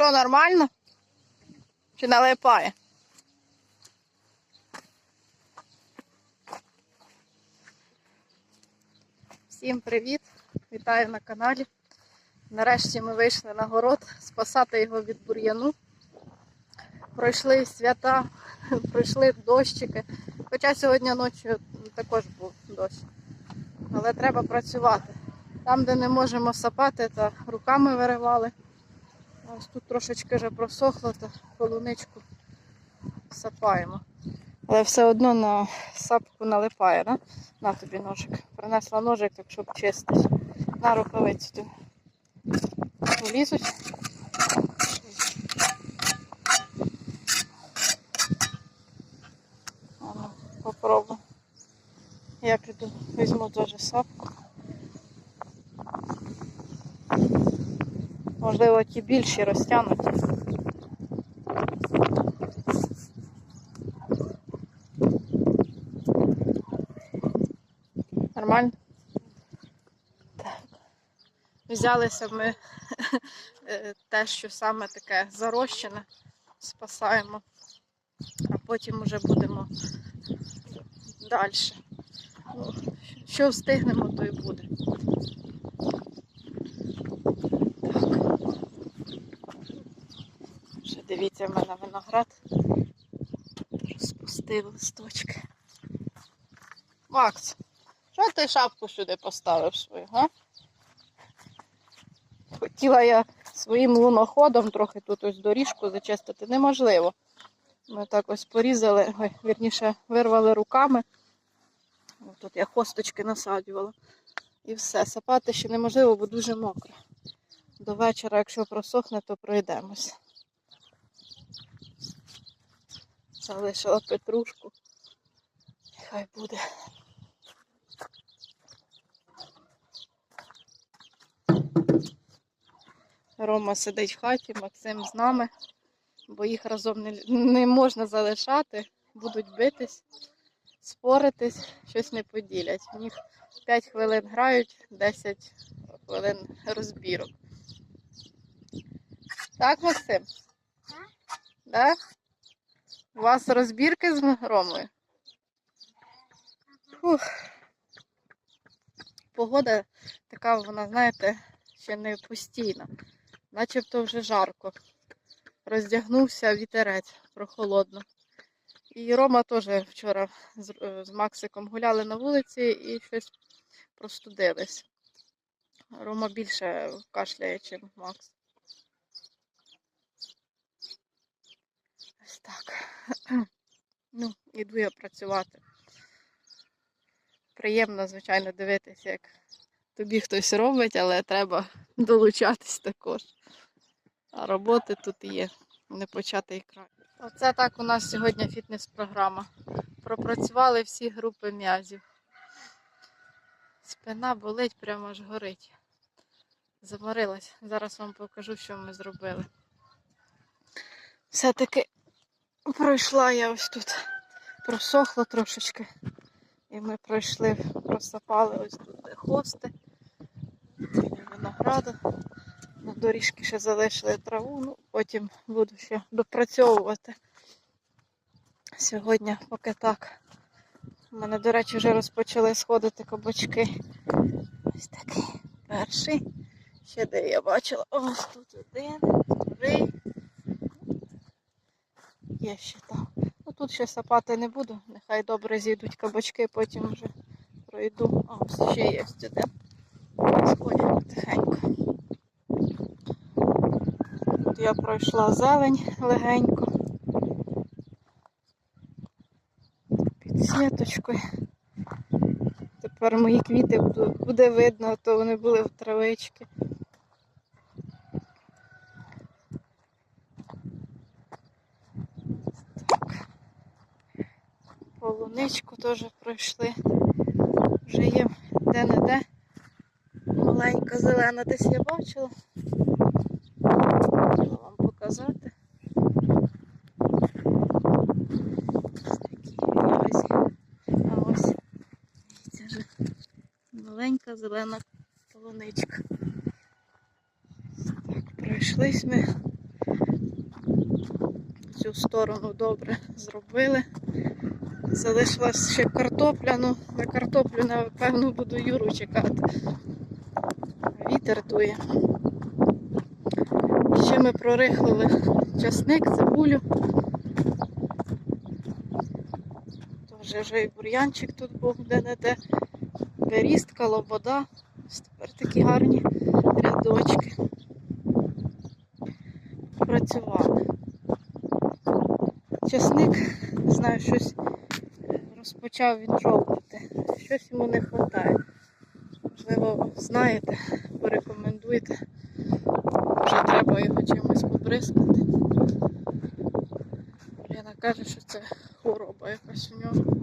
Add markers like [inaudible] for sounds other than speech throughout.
Що, нормально? Чи налипає? Всім привіт! Вітаю на каналі. Нарешті ми вийшли на город спасати його від бур'яну. Пройшли свята, [laughs] пройшли дощики. Хоча сьогодні ночі також був дощ. Але треба працювати. Там, де не можемо сапати, то руками виривали. Ось тут трошечки вже просохло, то полуничку сапаємо. Але все одно на сапку налипає, да? На тобі ножик. Принесла ножик, так щоб чистити. На рукавицю тобі. Влізуть. Ага, попробуй. Я піду, візьму теж сапку. Можливо, ті більші розтягнуті. Нормально? Так. Взялися ми [laughs] е, те, що саме таке зарощене, спасаємо, а потім вже будемо далі. Ну, що встигнемо, то й буде. Так. Ще дивіться, в мене виноград. Розпустив листочки. Макс, що ти шапку сюди поставив свою, га? Хотіла я своїм луноходом трохи тут ось доріжку зачистити. Неможливо. Ми так ось порізали, ой, вірніше, вирвали руками. Тут я хосточки насаджувала. І все. Сапати ще неможливо, бо дуже мокро. До вечора, якщо просохне, то пройдемось. Залишила петрушку. Хай буде. Рома сидить в хаті, Максим з нами, бо їх разом не, не можна залишати, будуть битись, споритись, щось не поділять. В них 5 хвилин грають, 10 хвилин розбірок. Так, Максим? Так? У вас розбірки з Ромою? Фух. Погода така, вона, знаєте, ще не постійна. Начебто вже жарко. Роздягнувся вітерець прохолодно. І Рома теж вчора е, з Максиком гуляли на вулиці і щось простудились. Рома більше кашляє, ніж Макс. Ось так. [clears throat] Ну, іду я працювати. Приємно, звичайно, дивитися, як тобі хтось робить, але треба [laughs] долучатись також. А роботи тут є, не початий край. Оце так у нас сьогодні фітнес-програма. Пропрацювали всі групи м'язів. Спина болить, прямо аж горить. Заморилась. Зараз вам покажу, що ми зробили. Все-таки пройшла я ось тут. Просохло трошечки. І ми пройшли, просапали ось тут де хости. Винограду. На доріжки ще залишили траву, ну потім буду ще допрацьовувати. Сьогодні поки так. У мене, до речі, вже розпочали сходити кабачки. Ось такий перший. Ще де я бачила. Ось тут один, другий. Є ще там. Ну тут ще сапати не буду. Нехай добре зійдуть кабачки, потім вже пройду. А ось ще є один. Сходять потихеньку. Тут я пройшла зелень легенько. Під сіточкою. Тепер мої квіти буде видно, то вони були в травички. Так. Полуничку теж пройшли. Вже є де-не-де. Маленька зелена десь я бачила. Хотіла вам показати. Ось такі. А ось вже маленька зелена полуничка. Так, пройшлись ми. цю сторону добре зробили. Залишилась ще картопля, ну на картоплю, напевно, буду Юру чекати. Вітер дує. Ще ми прорихлили часник, цибулю. Тоже вже і бур'янчик тут був де-не-де. Берістка, лобода. Ось тепер такі гарні рядочки. Працювали. Часник, не знаю, щось розпочав він жовтати. Щось йому не вистачає. Можливо, знаєте, порекомендуйте. Вже треба його чимось побризкати. Лена каже, що це хвороба якась у нього.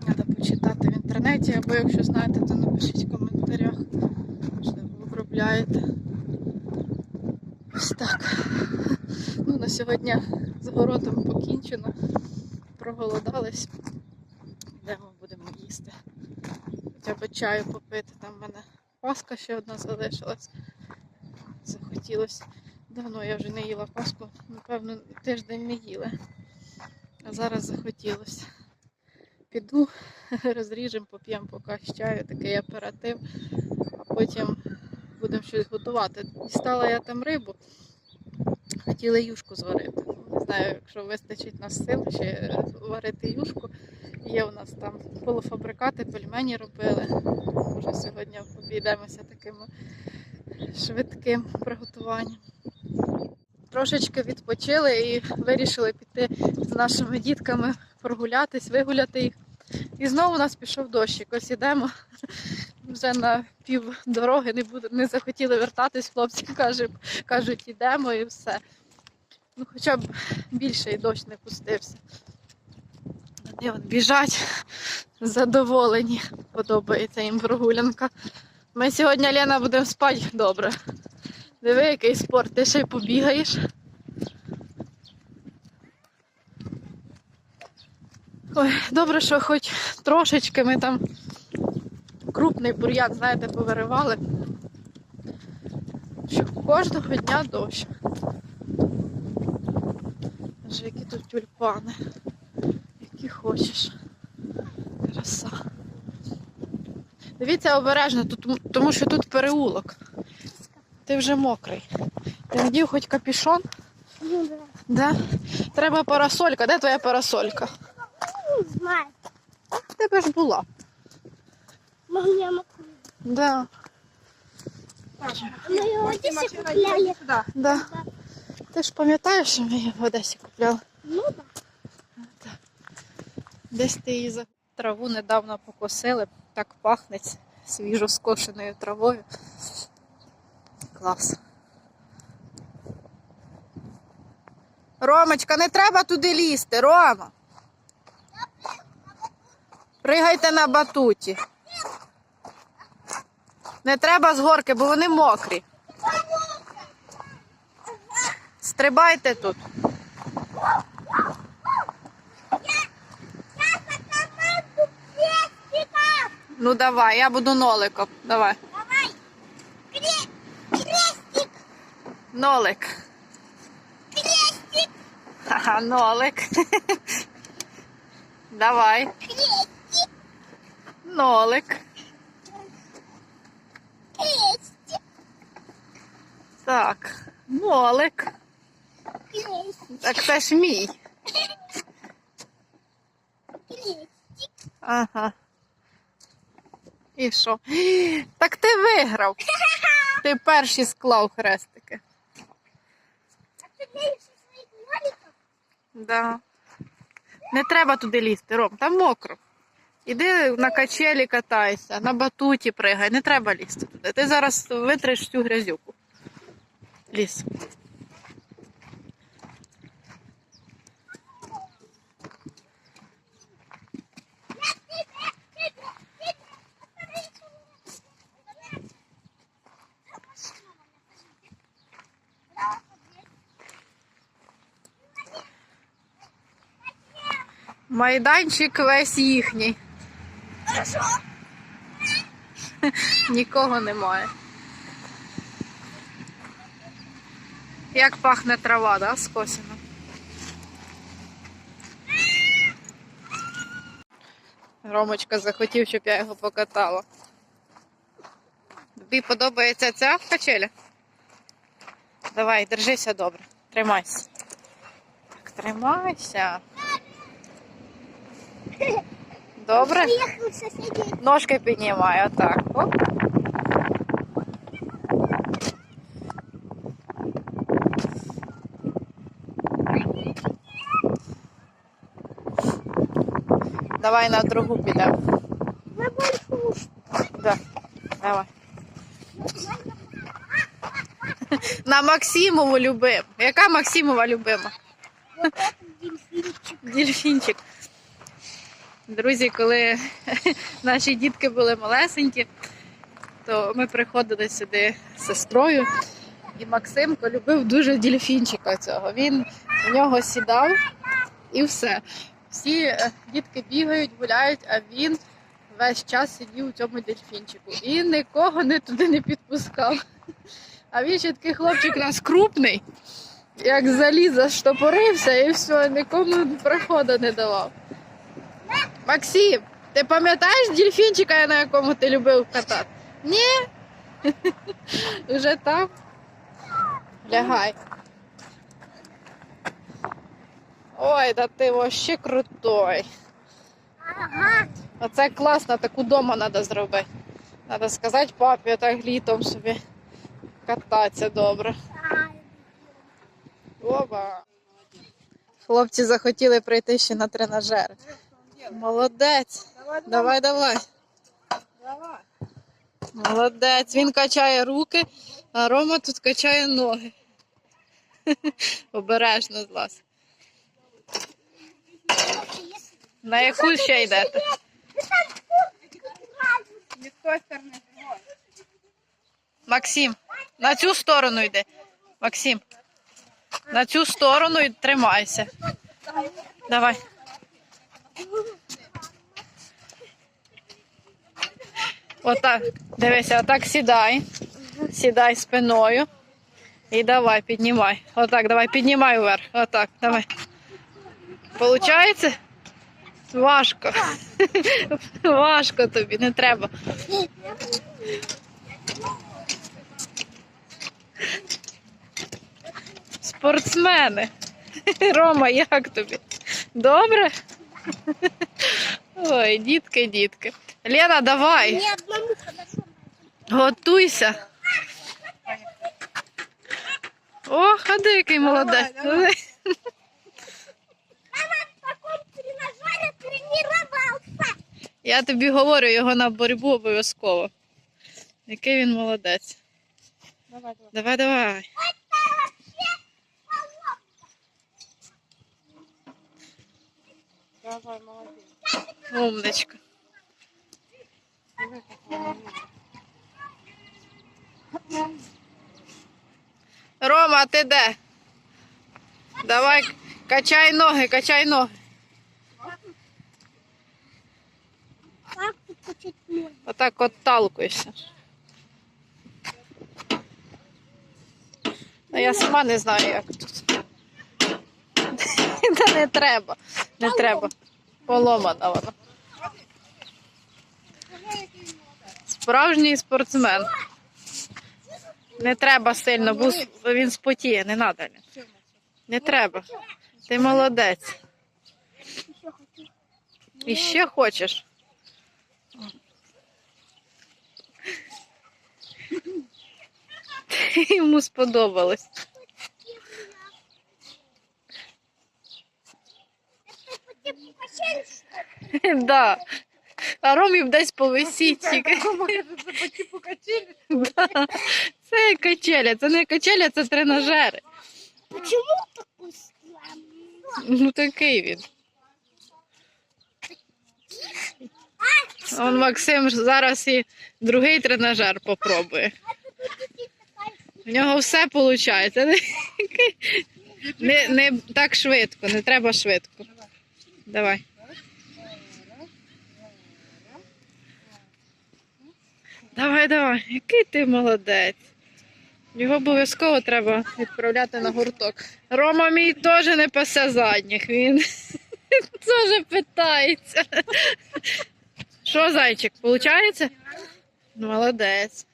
Треба почитати в інтернеті, або якщо знаєте, то напишіть в коментарях. Можливо, обробляєте. Ось так. Ну, на сьогодні з городом покінчено. Проголодались. Йдемо будемо їсти. Хоча б чаю попити. Там в мене паска ще одна залишилась. Захотілося. Давно я вже не їла паску, напевно, тиждень не їла. А зараз захотілося. Піду, [laughs] розріжемо, поп'ємо поки чаю, такий аператив, а потім будемо щось готувати. Дістала я там рибу, хотіла юшку зварити. Знаю, якщо вистачить нас сил, ще варити юшку. Є у нас там полуфабрикати, пельмені робили. Може сьогодні обійдемося таким швидким приготуванням. Трошечки відпочили і вирішили піти з нашими дітками прогулятись, вигуляти їх. І знову у нас пішов дощик. Ось ідемо вже на пів дороги, не, буду, не захотіли вертатись, хлопці кажуть, кажуть, ідемо і все. Ну, хоча б більше і дощ не пустився. Вони от біжать задоволені. Подобається їм прогулянка. Ми сьогодні, Лена, будемо спати добре. Диви, який спорт, ти ще й побігаєш. Ой, добре, що хоч трошечки ми там крупний бур'ян, знаєте, повиривали. Що кожного дня дощ. Боже, які тут тюльпани. Які хочеш. Краса. Дивіться обережно, тут, тому що тут переулок. Ти вже мокрий. Ти вдів хоч капюшон? Ну да. Да? Треба парасолька. Де твоя парасолька? Не знаю. В тебе ж була. Мама, Да. мы его здесь купляли. Да. Ти ж пам'ятаєш, що ми її в Одесі купляли? Ну да. Десь ти її за траву недавно покосили, так пахне свіжо скошеною травою. Клас. Ромочка, не треба туди лізти, Рома. Пригайте на батуті. Не треба з горки, бо вони мокрі. Стрибайте тут. Ну давай, я буду ноликом. Давай. Давай. Кре- Крестик, Нолик. крестик, Ха-ха, нолик. [laughs] Давай. крестик, Нолик. крестик, Так. Нолик. Так це ж мій. Ага. І що? Так ти виграв. Ти перший склав хрестики. А ты знаешь своих ноликов? Да. Не треба туди лізти, Ром, там мокро. Іди на качелі катайся, на батуті пригай, не треба лізти туди. Ти зараз витриш всю грязюку. Ліз. Майданчик весь їхній. Хорошо. Нікого немає. Як пахне трава, да, скосена? Ромочка захотів, щоб я його покатала. Тобі подобається ця качеля? Давай, держися добре. Тримайся. Так, тримайся. Добре? Поехал в соседей. Ножки піднімай, отак. Оп. Давай на другу підемо. На большую. Да. Давай. На Максимову любим. Яка Максимова любима? Вот этот дельфинчик. Дельфінчик. Друзі, коли [laughs] наші дітки були малесенькі, то ми приходили сюди з сестрою, і Максимко любив дуже дельфінчика цього. Він в нього сідав і все. Всі е, дітки бігають, гуляють, а він весь час сидів у цьому дельфінчику. І нікого не туди не підпускав. А він ще такий хлопчик у нас крупний, як заліза штопорився і все, нікому приходу не давав. Максим, ти пам'ятаєш дельфінчика, на якому ти любив катати? Ні. [laughs] Вже там. Лягай. Ой, да ти вообще крутой. Оце класно, таку дома треба зробити. Треба сказати папі, так літом собі кататися добре. Оба. Хлопці захотіли прийти ще на тренажер. Молодець. Давай, давай. Молодець. Він качає руки, а Рома тут качає ноги. [laughs] Обережно з вас. На яку ще йдете? Максим, на цю сторону йди. Максим, на цю сторону і тримайся. Давай. Отак. Дивися, отак сідай. Сідай спиною. І давай, піднімай. Отак, давай, піднімай вверх. Отак, давай. Получається? Важко. [laughs] Важко тобі, не треба. Спортсмени. Рома, як тобі? Добре? Ой, дітки, дітки. Лена, давай, готуйся. О, ходи, який молодець. Тренировался. Я тобі говорю, його на боротьбу обов'язково. Який він молодець. Давай, давай. Давай, давай. Давай, молодец. Умничка. Рома, ти де? Давай, качай ноги, качай ноги. Отак от талкуєшся. Ну, я сама не знаю, як тут. [laughs] Та не треба. Не треба. Поломана вона. Справжній спортсмен. Не треба сильно, бо він спотіє, не треба. Не треба. Ти молодець. І ще хочеш. Йому сподобалось. [laughs] Да. А Ромів десь повисіть тільки. Это по типу? Да. Це качеля, це не качеля, це тренажери. Почему такой странный? Ну такий він. Он Максим зараз і другий тренажер попробує. В нього все виходить. [laughs] Не, не так швидко, не треба швидко. Давай. Давай, давай. Який ти молодець. Його обов'язково треба відправляти на гурток. Рома мій теж не пасе задніх. Він [laughs] теж питається. Що, зайчик, виходить? Молодець.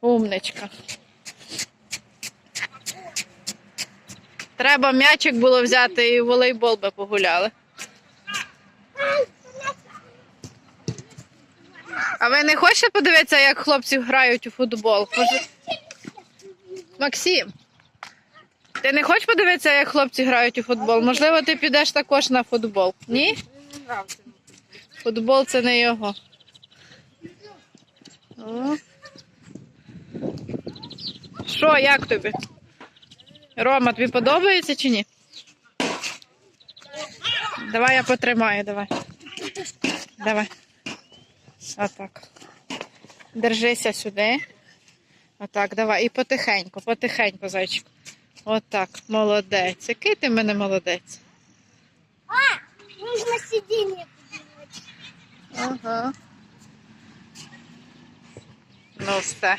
Умничка. Треба м'ячик було взяти і в волейбол би погуляли. А ви не хочете подивитися, як хлопці грають у футбол? Може... Максим, ти не хочеш подивитися, як хлопці грають у футбол? Можливо, ти підеш також на футбол? Ні? Футбол це не його. Що, як тобі? Рома, тобі подобається чи ні? Давай я потримаю, давай. Давай. Отак. Держися сюди. Отак, давай. І потихеньку, потихеньку, зайчик. Отак. Молодець. Який ти в мене молодець? А, можна сидіння сиденье Ага. Ну, все.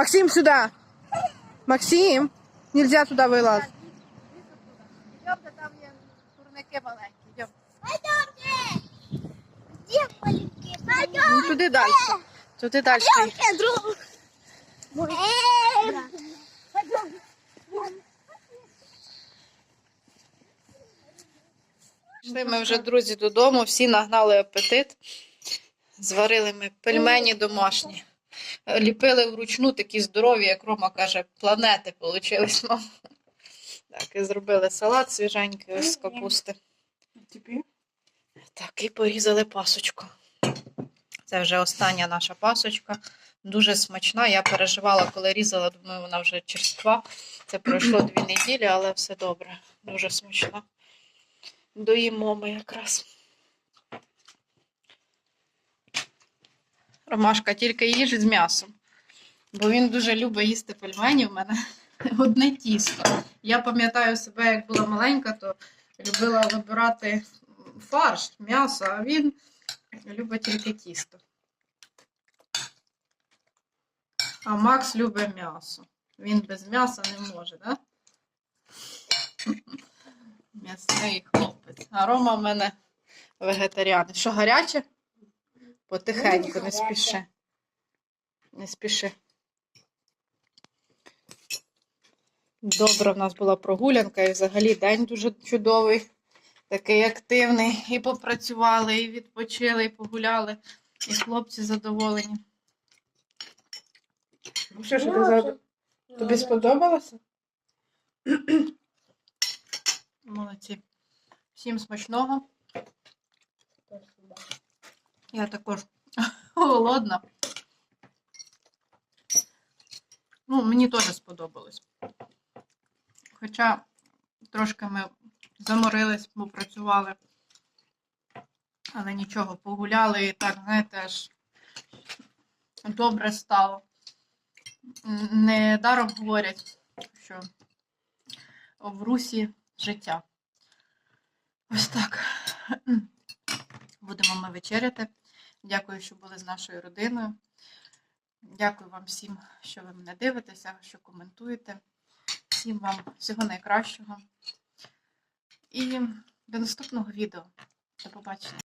Максим, сюда. Максим, нельзя туда вылазить. Йдемте, там є турники маленькі. Йдем. Пойдемте! Где маленькие? Ну, туди далі. Туди далі. Пойдемте, друг! Пішли ми вже, друзі, додому, всі нагнали апетит. Зварили ми пельмені домашні. Ліпили вручну такі здорові, як Рома каже, планети получились. [laughs] мам. Так, і зробили салат свіженький ось з капусти. Так, і порізали пасочку. Це вже остання наша пасочка. Дуже смачна. Я переживала, коли різала, думаю, вона вже черства. Це пройшло дві неділі, але все добре. Дуже смачна. Доїмо ми якраз. Ромашка, тільки їж з м'ясом. Бо він дуже любить їсти пельмені в мене. [laughs] Одне тісто. Я пам'ятаю себе, як була маленька, то любила вибирати фарш, м'ясо, а він любить тільки тісто. А Макс любить м'ясо. Він без м'яса не може, так? Да? [laughs] М'ясний хлопець. А Рома в мене вегетаріан. Що гаряче? Потихеньку, не спіши. Не спіши. Добра в нас була прогулянка і взагалі день дуже чудовий, такий активний. І попрацювали, і відпочили, і погуляли, і хлопці задоволені. Ну що ж ти за... Тобі сподобалося? Молодці. Всім смачного. Я також [laughs] голодна. Ну, мені теж сподобалось. Хоча трошки ми заморились, бо працювали. Але нічого, погуляли і так, знаєте, аж добре стало. Не даром говорять, що в русі життя. Ось так. Будемо ми вечеряти. Дякую, що були з нашою родиною. Дякую вам всім, що ви мене дивитеся, що коментуєте. Всім вам всього найкращого. І до наступного відео. До побачення.